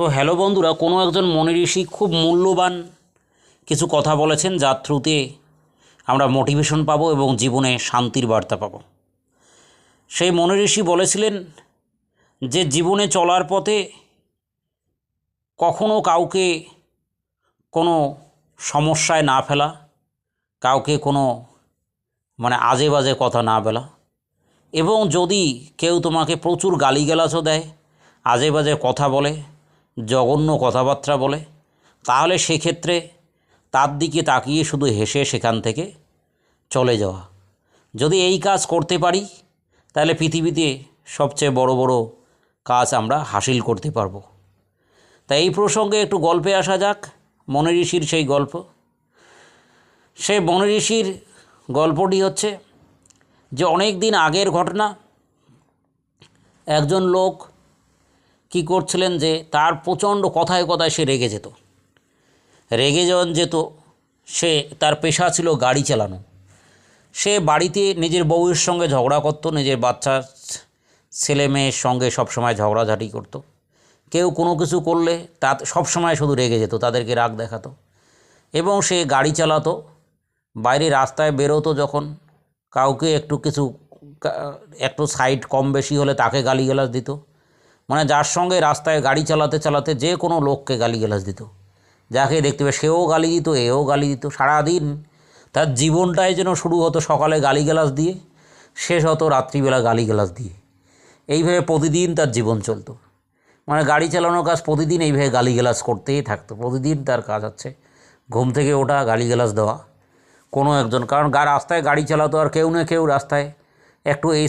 তো হ্যালো বন্ধুরা, কোনো একজন মনি ঋষি খুব মূল্যবান কিছু কথা বলেছেন যার থ্রুতে আমরা মোটিভেশন পাবো এবং জীবনে শান্তির বার্তা পাবো। সেই মনি ঋষি বলেছিলেন যে, জীবনে চলার পথে কখনো কাউকে কোনো সমস্যায় না ফেলা, কাউকে কোনো মানে আজে বাজে কথা না বলা এবং যদি কেউ তোমাকে প্রচুর গালিগালাজও দেয় আজে বাজে কথা বলে জঘন্য কথাবার্তা বলে। তাহলে সেক্ষেত্রে তার দিকে তাকিয়ে শুধু হেসে সেখান থেকে চলে যাওয়া। যদি এই কাজ করতে পারি, তাহলে পৃথিবীতে সবচেয়ে বড় বড় কাজ আমরা হাসিল করতে পারব। তাই এই প্রসঙ্গে একটু গল্পে আসা যাক, মনে ঋষির সেই গল্প। সেই মনে ঋষির গল্পটি হচ্ছে যে অনেক দিন আগের ঘটনা। একজন লোক কি করছিলেন যে তার প্রচণ্ড কথায় কথায় সে রেগে যেত। রেগে যখন যেত, সে তার পেশা ছিল গাড়ি চালানো। সে বাড়িতে নিজের বউয়ের সঙ্গে ঝগড়া করতো, নিজের বাচ্চা ছেলে মেয়ের সঙ্গে সবসময় ঝগড়াঝাটি করতো। কেউ কোনো কিছু করলে তা সবসময় শুধু রেগে যেত, তাদেরকে রাগ দেখাতো এবং সে গাড়ি চালাতো, বাইরে রাস্তায় বেরোতো যখন কাউকে একটু কিছু একটু সাইড কম বেশি হলে তাকে গালি গালিগালাজ দিত। মানে যার সঙ্গে রাস্তায় গাড়ি চালাতে চালাতে যে কোনো লোককে গালিগালাজ দিত। যাকে দেখতে পেয়ে সেও গালি দিত, এও গালি দিত। সারাদিন তার জীবনটাই যেন শুরু হতো সকালে গালিগালাজ দিয়ে, শেষ হতো রাত্রিবেলা গালিগালাজ দিয়ে। এইভাবে প্রতিদিন তার জীবন চলতো। মানে গাড়ি চালানোর কাজ প্রতিদিন এইভাবে গালিগালাজ করতেই থাকতো। প্রতিদিন তার কাজ হচ্ছে ঘুম থেকে ওঠা, গালিগালাজ দেওয়া। কোনো একজন, কারণ গা, রাস্তায় গাড়ি চালাতো আর কেউ না কেউ রাস্তায় একটু এই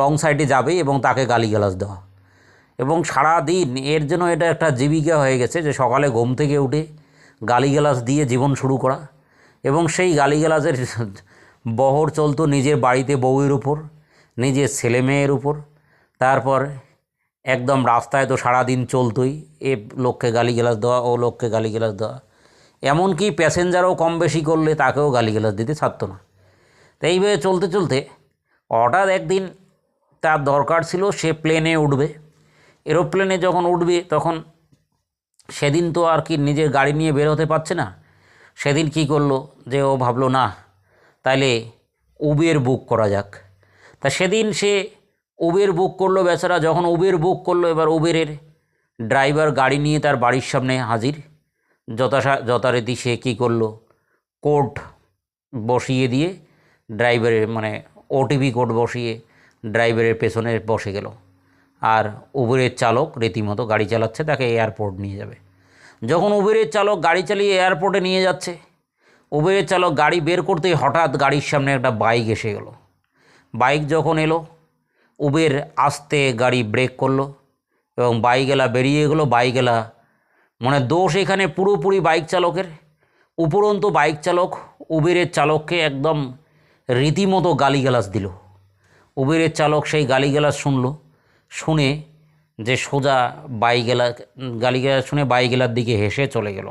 রং সাইডে যাবে এবং তাকে গালিগালাজ দেওয়া। এবং সারা দিন এর জন্য এটা একটা জীবিকা হয়ে গেছে যে সকালে ঘুম থেকে উঠে গালিগালাজ দিয়ে জীবন শুরু করা এবং সেই গালিগালাজের বহর চলতো নিজের বাড়িতে বউয়ের উপর, নিজের ছেলে মেয়ের উপর। তারপর একদম রাস্তায় তো সারাদিন চলতোই, এ লোককে গালিগালাজ দেওয়া, ও লোককে গালিগালাজ দেওয়া। এমনকি প্যাসেঞ্জারও কম বেশি করলে তাকেও গালিগালাজ দিতে ছাড়তো না। তো এইভাবে চলতে চলতে হঠাৎ একদিন তার দরকার ছিল সে প্লেনে উঠবে। এরোপ্লেনে যখন উঠবে, তখন সেদিন তো আর কি নিজের গাড়ি নিয়ে বের হতে পারছে না। সেদিন কি করল যে ও ভাবলো, না, তাইলে উবের বুক করা যাক। তা সেদিন সে উবের বুক করল বেচারা। যখন উবের বুক করল, এবার উবেরের ড্রাইভার গাড়ি নিয়ে তার বাড়ির সামনে হাজির। যথা যথারীতি সে কী করল? কোড বসিয়ে দিয়ে ড্রাইভারের মানে ওটিপি কোড বসিয়ে ড্রাইভারের পেছনে বসে গেল। আর উবেরের চালক রীতিমতো গাড়ি চালাচ্ছে, তাকে এয়ারপোর্ট নিয়ে যাবে। যখন উবেরের চালক গাড়ি চালিয়ে এয়ারপোর্টে নিয়ে যাচ্ছে উবেরের চালক গাড়ি বের করতেই হঠাৎ গাড়ির সামনে একটা বাইক এসে গেল। বাইক যখন এলো উবের আস্তে গাড়ি ব্রেক করল এবং বাইকওয়ালা বেরিয়ে গেলো। বাইকওয়ালা মানে দোষ এখানে পুরোপুরি বাইক চালকের। উপরন্তু বাইক চালক উবেরের চালককে একদম রীতিমতো গালিগালাজ দিল। উবেরের চালক সেই গালিগালাজ শুনলো। শুনে যে সোজা বাইকওয়ালা গালিগালাজ শুনে বাইকওয়ালার দিকে হেসে চলে গেল।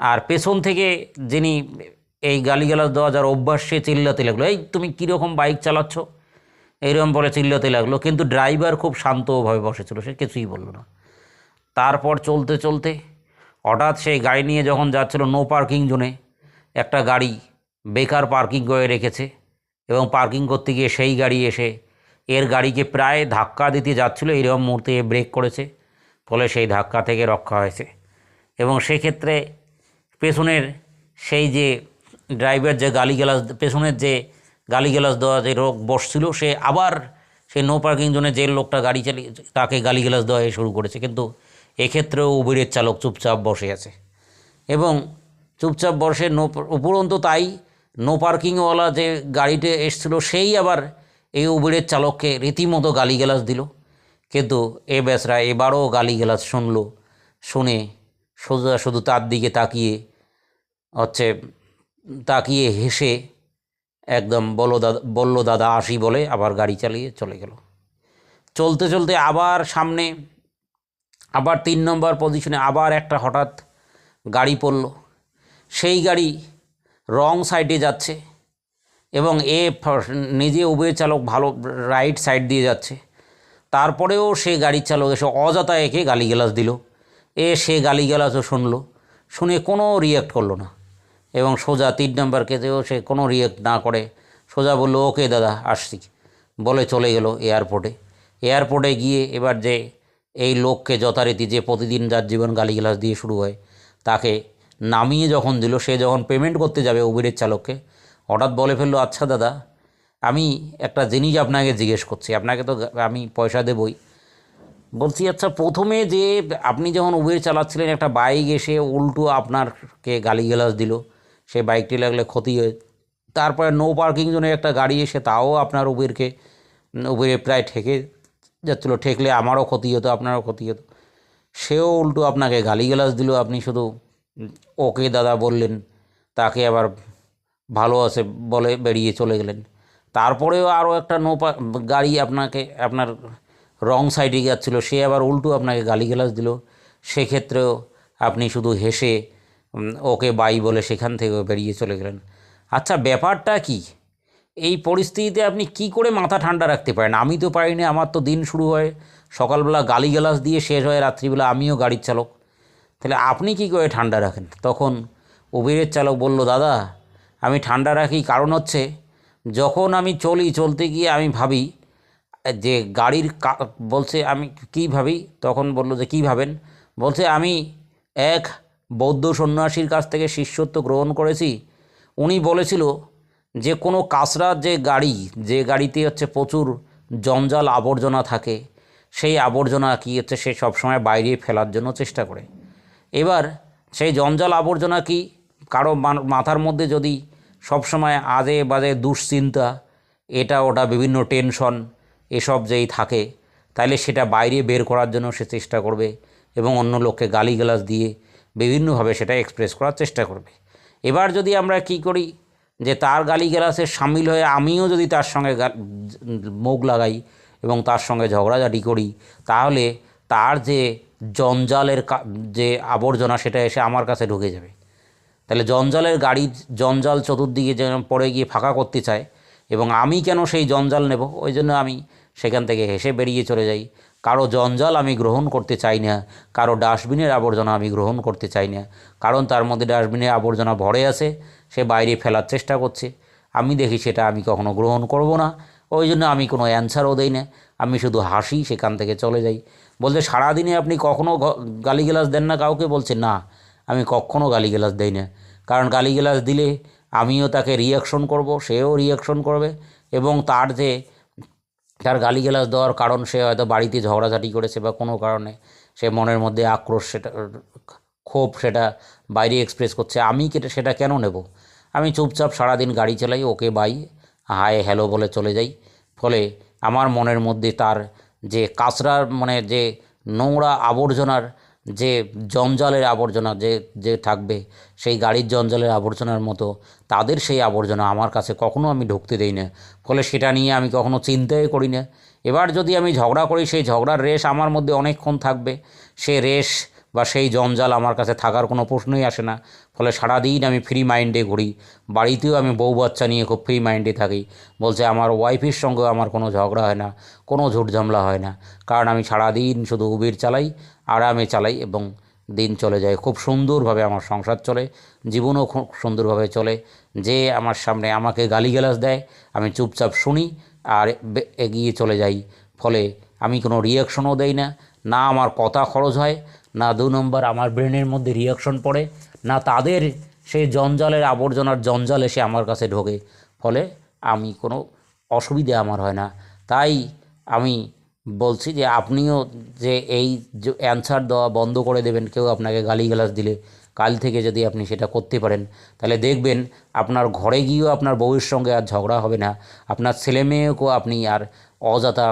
আর পেছন থেকে যিনি এই গালিগালাজ দেওয়া যার অভ্যাস, সে চিল্লাতে লাগল, এই তুমি কীরকম বাইক চালাচ্ছ? এইরকম বলে চিল্লাতে লাগল, কিন্তু ড্রাইভার খুব শান্তভাবে বসেছিল, সে কিছুই বলল না। তারপর চলতে চলতে হঠাৎ সেই গাড়ি নিয়ে যখন যাচ্ছিল নো পার্কিং জোনে, একটা গাড়ি বেকার পার্কিং করে রেখেছে এবং পার্কিং করতে গিয়ে সেই গাড়ি এসে এর গাড়িকে প্রায় ধাক্কা দিতে যাচ্ছিল, এইরকম মুহূর্তে ব্রেক করেছে, ফলে সেই ধাক্কা থেকে রক্ষা হয়েছে। এবং সেক্ষেত্রে পেছনের সেই যে ড্রাইভার যে গালিগালাজ, পেছনের যে গালিগালাজ দেওয়া যে রোগ বসছিল, সে আবার সেই নো পার্কিং জোনে যে লোকটা গাড়ি চালিয়ে, তাকে গালিগালাজ দেওয়া শুরু করেছে। কিন্তু এক্ষেত্রেও উবেরের চালক চুপচাপ বসে আছে। এবং চুপচাপ বসে নো উপরন্তু তাই নো পার্কিংওয়ালা যে গাড়িতে এসছিল, সেই আবার এই উবেরের চালককে রীতিমতো গালিগালাজ দিল। কিন্তু এ বেসরা এবারও গালিগালাজ শুনলো, শুনে সোজা শুধু তার দিকে তাকিয়ে, হচ্ছে তাকিয়ে হেসে একদম বলো দাদা বলল, দাদা, আসি বলে আবার গাড়ি চালিয়ে চলে গেল। চলতে চলতে আবার সামনে, আবার তিন নম্বর পজিশনে আবার একটা হঠাৎ গাড়ি পড়ল। সেই গাড়ি রং সাইডে যাচ্ছে। এবং এ নিজে উবের চালক ভালো রাইট সাইড দিয়ে যাচ্ছে। তারপরেও সে গাড়ির চালক এসে অযথা একে গালিগালাজ দিল। এ সে গালি গালিগালাজও শুনলো। শুনে কোনো রিয়াক্ট করল না। এবং সোজা তিন নম্বর কেসেও সে কোনো রিয়াক্ট না করে। সোজা বলল, ওকে দাদা, আসছি। বলে চলে গেল এয়ারপোর্টে এয়ারপোর্টে গিয়ে এবার যে এই লোককে যথারীতি যে প্রতিদিন যার জীবন গালিগালাজ দিয়ে শুরু হয়, তাকে নামিয়ে যখন দিল, সে যখন পেমেন্ট করতে যাবে উবেরের চালককে হঠাৎ বলে ফেলল আচ্ছা দাদা, আমি একটা জিনিস আপনাকে জিজ্ঞেস করছি, আপনাকে তো আমি পয়সা দেবই। বলছি আচ্ছা প্রথমে যে আপনি যখন উবের চালাচ্ছিলেন, একটা বাইক এসে উল্টো আপনারকে গালিগালাজ দিল সেই বাইকটি লাগলে ক্ষতি হয়। তারপরে নো পার্কিং জোনে একটা গাড়ি এসে তাও আপনার উবেরকে উবেরে প্রায় ঠেকে যাচ্ছিল, ঠেকলে আমারও ক্ষতি হতো, আপনারও ক্ষতি হতো। সেও উল্টো আপনাকে গালিগালাজ দিল, আপনি শুধু, ওকে দাদা বললেন, তাকে আবার ভালো আছে বলে বেরিয়ে চলে গেলেন। তারপরেও আরও একটা নো গাড়ি আপনাকে, আপনার রং সাইডে যাচ্ছিল, সে আবার উল্টো আপনাকে গালি গালিগালাজ দিল। সেক্ষেত্রেও আপনি শুধু হেসে ওকে বাই বলে সেখান থেকেও বেরিয়ে চলে গেলেন। আচ্ছা ব্যাপারটা কি? এই পরিস্থিতিতে আপনি কি করে মাথা ঠান্ডা রাখতে পারেন? আমি তো পারি না আমার তো দিন শুরু হয়, সকালবেলা গালি গালিগালাজ দিয়ে শেষ হয়, রাত্রিবেলা আমিও গাড়ির চালক। তাহলে আপনি কি করে ঠান্ডা রাখেন? তখন উবেরের চালক বলল, দাদা আমি ঠান্ডা রাখি, কারণ হচ্ছে যখন আমি চলি, চলতে গিয়ে আমি ভাবি, যে গাড়ির বলছে আমি কী ভাবি? তখন বলল যে, কী ভাবেন? বলছে, আমি এক বৌদ্ধ সন্ন্যাসীর কাছ থেকে শিষ্যত্ব গ্রহণ করেছি। উনি বলেছিল যে, কোনো কাঁচরার যে গাড়ি, যে গাড়িতে হচ্ছে প্রচুর জঞ্জাল আবর্জনা থাকে, সেই আবর্জনা কী হচ্ছে, সে সবসময় বাইরে ফেলার জন্য চেষ্টা করে। এবার সেই জঞ্জাল আবর্জনা কি, কারও মাথার মধ্যে যদি সবসময় আজে বাজে দুশ্চিন্তা, এটা ওটা বিভিন্ন টেনশন, এসব যেই থাকে তাহলে সেটা বাইরে বের করার জন্য সে চেষ্টা করবে এবং অন্য লোককে গালিগালাজ দিয়ে বিভিন্নভাবে সেটা এক্সপ্রেস করার চেষ্টা করবে। এবার যদি আমরা কি করি, যে তার গালি গালিগালাসে সামিল হয়ে আমিও যদি তার সঙ্গে মুখ লাগাই এবং তার সঙ্গে ঝগড়াঝাটি করি, তাহলে তার যে জঞ্জালের যে আবর্জনা সেটা এসে আমার কাছে ঢুকে যাবে। তাহলে জঞ্জালের গাড়ির জঞ্জাল চতুর্দিকে যেন পড়ে গিয়ে ফাঁকা করতে চায় এবং আমি কেন সেই জঞ্জাল নেব? ওই জন্য আমি সেখান থেকে হেসে বেরিয়ে চলে যাই। কারও জঞ্জাল আমি গ্রহণ করতে চাই না, কারও ডাস্টবিনের আবর্জনা আমি গ্রহণ করতে চাই না, কারণ তার মধ্যে ডাস্টবিনের আবর্জনা ভরে আছে, সে বাইরে ফেলার চেষ্টা করছে। আমি দেখি সেটা আমি কখনো গ্রহণ করব না, ওই জন্য আমি কোনো অ্যান্সারও দেই না, আমি শুধু হাসি সেখান থেকে চলে যাই। বলতে সারাদিনে আপনি কখনও গালিগালাজ দেন না কাউকে? বলছে, না। আমি কখনও গালিগালাজ দেই না। কারণ গালিগালাজ দিলে আমিও তাকে রিয়াকশন করব, সেও রিয়াকশন করবে এবং তার যে তার গালিগালাজ দেওয়ার কারণ সে হয়তো বাড়িতে ঝগড়াঝাটি করেছে বা কোনো কারণে সে মনের মধ্যে আক্রোশ সেটা, ক্ষোভ সেটা বাইরে এক্সপ্রেস করছে, আমি কেটে সেটা কেন নেব? আমি চুপচাপ সারাদিন গাড়ি চালাই, ওকে বাই হায় হ্যালো বলে চলে যাই। ফলে আমার মনের মধ্যে তার যে কাঁচরার মানে যে নোংরা আবর্জনার যে জঞ্জালের আবর্জনা যে যে থাকবে, সেই গাড়ির জঞ্জালের আবর্জনার মতো, তাদের সেই আবর্জনা আমার কাছে কখনো আমি ঢুকতে দিই না। ফলে সেটা নিয়ে আমি কখনো চিন্তাই করি না। এবার যদি আমি ঝগড়া করি, সেই ঝগড়ার রেশ আমার মধ্যে অনেকক্ষণ থাকবে। সে রেশ বা সেই জঞ্জাল আমার কাছে থাকার কোনো প্রশ্নই আসে না। ফলে সারাদিন আমি ফ্রি মাইন্ডে ঘুরি। বাড়িতেও আমি বউ বাচ্চা নিয়ে খুব ফ্রি মাইন্ডে থাকি। বলছে, আমার ওয়াইফের সঙ্গেও আমার কোনো ঝগড়া হয় না, কোনো ঝুটঝামলা হয় না। কারণ আমি সারাদিন শুধু উবের চালাই, আরামে চালাই এবং দিন চলে যায়। খুব সুন্দরভাবে আমার সংসার চলে, জীবনও খুব সুন্দরভাবে চলে। যে আমার সামনে আমাকে গালিগালাজ দেয়, আমি চুপচাপ শুনি আর এগিয়ে চলে যাই। ফলে আমি কোনো রিয়াকশনও দেই না না আমার কথা খরচ হয় না দু নম্বর আমার ব্রেনের মধ্যে রিয়াকশন পড়ে, না তাদের সেই জঞ্জালের আবর্জনার জঞ্জাল এসে আমার কাছে ঢোকে। ফলে আমি কোনো অসুবিধে আমার হয় না। তাই আমি বলছি যে আপনিও যে এই অ্যান্সার দেওয়া বন্ধ করে দেবেন, কেউ আপনাকে গালি গালিগালাজ দিলে, কাল থেকে যদি আপনি সেটা করতে পারেন, তাহলে দেখবেন আপনার ঘরে গিয়েও আপনার বউয়ের সঙ্গে আর ঝগড়া হবে না। আপনার ছেলে মেয়েকেও আপনি আর অযথা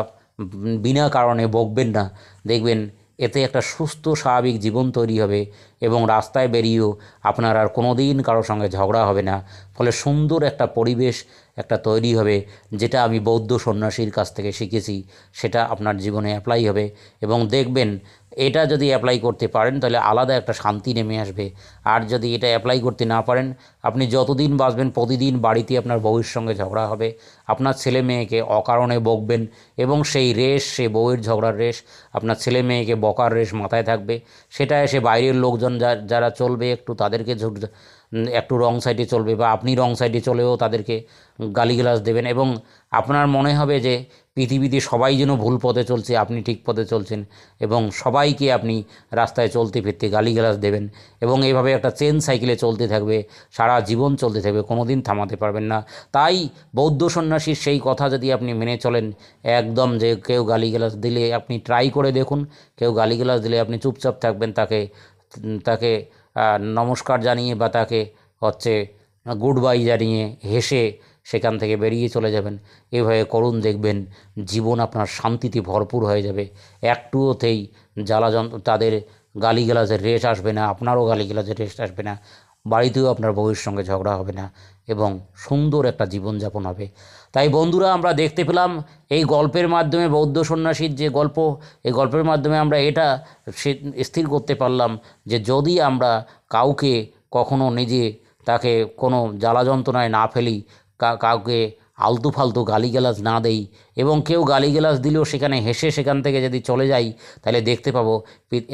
বিনা কারণে বকবেন না। দেখবেন এতে একটা সুস্থ, স্বাভাবিক জীবন তৈরি হবে এবং রাস্তায় বেরিয়েও আপনার আর কোনো দিন কারোর সঙ্গে ঝগড়া হবে না। ফলে সুন্দর একটা পরিবেশ একটা তৈরি হবে, যেটা আমি বৌদ্ধ সন্ন্যাসীর কাছ থেকে শিখেছি, সেটা আপনার জীবনে অ্যাপ্লাই হবে এবং দেখবেন এটা যদি অ্যাপ্লাই করতে পারেন, তাহলে আলাদা একটা শান্তি নেমে আসবে। আর যদি এটা অ্যাপ্লাই করতে না পারেন, আপনি যতদিন বাঁচবেন, প্রতিদিন বাড়িতে আপনার বউয়ের সঙ্গে ঝগড়া হবে। আপনার ছেলে মেয়েকে অকারণে বকবেন এবং সেই রেশ সে বউয়ের ঝগড়ার রেশ আপনার ছেলে মেয়েকে বকার রেশ মাথায় থাকবে। সেটা এসে বাইরের লোকজন যারা চলবে, একটু তাদেরকে একটু রং সাইডে চলবে বা আপনি রং সাইডে চলেও তাদেরকে গালিগালাজ দেবেন। এবং আপনার মনে হবে যে পৃথিবীতে সবাই যেন ভুল পথে চলছে, আপনি ঠিক পথে চলছেন এবং সবাইকে আপনি রাস্তায় চলতে ফিরতে গালিগালাজ দেবেন এবং এইভাবে একটা চেন সাইকেলে চলতে থাকবে, সারা জীবন চলতে থাকবে কোনো দিন থামাতে পারবেন না। তাই বৌদ্ধ সন্ন্যাসীর সেই কথা যদি আপনি মেনে চলেন, একদম যে কেউ গালিগালাজ দিলে আপনি ট্রাই করে দেখুন, কেউ গালিগালাজ দিলে আপনি চুপচাপ থাকবেন, তাকে তাকে নমস্কার জানিয়ে বা তাকে হচ্ছে গুড বাই জানিয়ে হেসে সেখান থেকে বেরিয়ে চলে যাবেন। এভাবে করুন, দেখবেন জীবন আপনার শান্তিতে ভরপুর হয়ে যাবে। একটুওতেই জ্বালা যন্ত্র, তাদের গালিগালাজের রেশ আসবে না, আপনারও গালিগালাজের রেশ আসবে না, বাড়িতেও আপনার বউয়ের সঙ্গে ঝগড়া হবে না এবং সুন্দর একটা জীবনযাপন হবে। তাই বন্ধুরা, আমরা দেখতে পেলাম এই গল্পের মাধ্যমে বৌদ্ধ সন্ন্যাসীর যে গল্প, এই গল্পের মাধ্যমে আমরা এটা স্থির করতে পারলাম যে যদি আমরা কাউকে কখনো নিজে তাকে কোনো জ্বালা যন্ত্রণায় না ফেলি কাউকে আলতু ফালতু গালিগালাজ না দেই এবং কেউ গালিগালাজ দিলেও সেখানে হেসে সেখান থেকে যদি চলে যাই, তাহলে দেখতে পাবো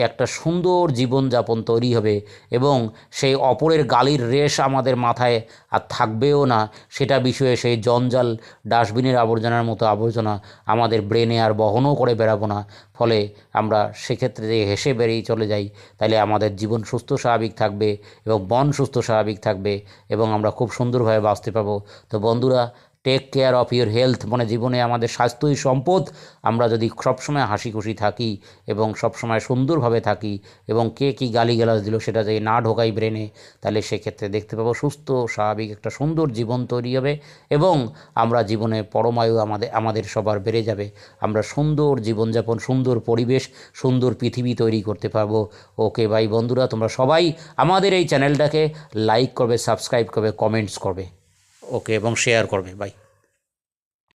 একটা সুন্দর জীবনযাপন তৈরি হবে এবং সেই অপরের গালির রেশ আমাদের মাথায় আর থাকবেও না। সেটা বিষয়ে সেই জঞ্জাল ডাস্টবিনের আবর্জনার মতো আবর্জনা আমাদের ব্রেনে আর বহনও করে বেড়াবো না। ফলে আমরা সেক্ষেত্রে যে হেসে বেরিয়ে চলে যাই, তাহলে আমাদের জীবন সুস্থ স্বাভাবিক থাকবে এবং মন সুস্থ স্বাভাবিক থাকবে এবং আমরা খুব সুন্দরভাবে বাঁচতে পাবো। তো বন্ধুরা take care of your health মানে জীবনে আমাদের স্বাস্থ্যই সম্পদ। আমরা যদি সবসময় হাসি খুশি থাকি এবং সবসময় সুন্দরভাবে থাকি এবং কে কী গালিগালাজ দিল সেটা যদি না ঢোকাই ব্রেনে তাহলে সেক্ষেত্রে দেখতে পাবো সুস্থ, স্বাভাবিক একটা সুন্দর জীবন তৈরি হবে এবং আমরা জীবনে পরমায়ু আমাদের আমাদের সবার বেড়ে যাবে। আমরা সুন্দর জীবনযাপন, সুন্দর পরিবেশ, সুন্দর পৃথিবী তৈরি করতে পারব। ওকে ভাই বন্ধুরা, তোমরা সবাই আমাদের এই চ্যানেলটাকে লাইক করবে সাবস্ক্রাইব করবে কমেন্টস করবে। ওকে এবং শেয়ার করবে বাই